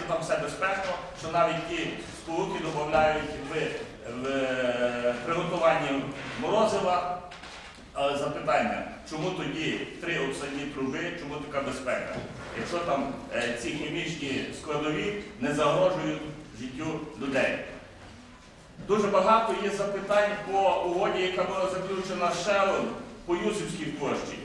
що там все безпечно, що навіть ті сполуки додають в, в е, приготуванні морозива. Але запитання, чому тоді три оксані труби, чому така безпека? Якщо там е, ці хімічні складові не загрожують життю людей. Дуже багато є запитань по угоді, яка була заключена Шелом по Юсівській площі,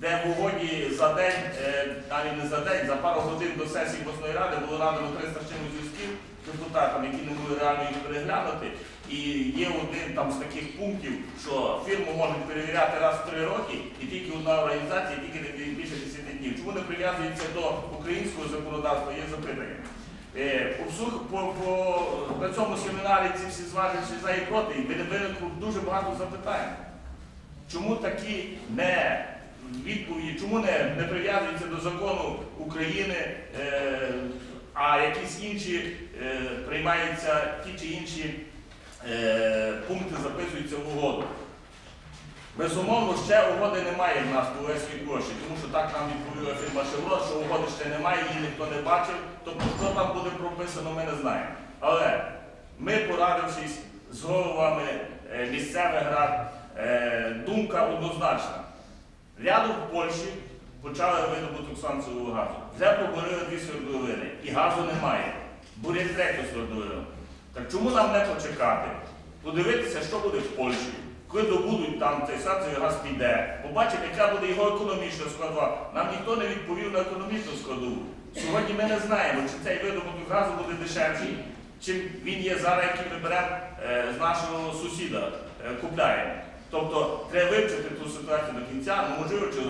де в угоді за день, е, навіть не за день, за пару годин до сесії обласної ради було надано 300 з чимось зв'язків депутатам, які не могли реально їх переглянути. І є один там з таких пунктів, що фірму можуть перевіряти раз в три роки, і тільки одна організація, тільки не більше 10 днів. Чому не прив'язується до українського законодавства? Є запитання. Е, по, по, на цьому семінарі ці всі зваживши за і проти, і виникло дуже багато запитань. Чому такі не відповіді, чому не, не прив'язуються до закону України, е, а якісь інші е, приймаються ті чи інші е, пункти записуються в угоду? Безумовно, ще угоди немає в нас по Леській площі, тому що так нам відповіла фірма Шеврон, що угоди ще немає, її ніхто не бачив. Тобто, що там буде прописано, ми не знаємо. Але ми, порадившись з головами е, місцевих рад, е, думка однозначна. Рядом в Польщі почали видобуток сонцевого газу. Вже пробурили дві свердловини, і газу немає. Бурять третю свердловину. Так чому нам не почекати? Подивитися, що буде в Польщі, коли добудуть там цей сонцевий газ піде, побачимо, яка буде його економічна складова. Нам ніхто не відповів на економічну складову. Сьогодні ми не знаємо, чи цей видобуток газу буде дешевший, чим він є зараз, який ми беремо е, з нашого сусіда, е, купляємо. Тобто треба вивчити ту ситуацію до кінця, ну можливо, чи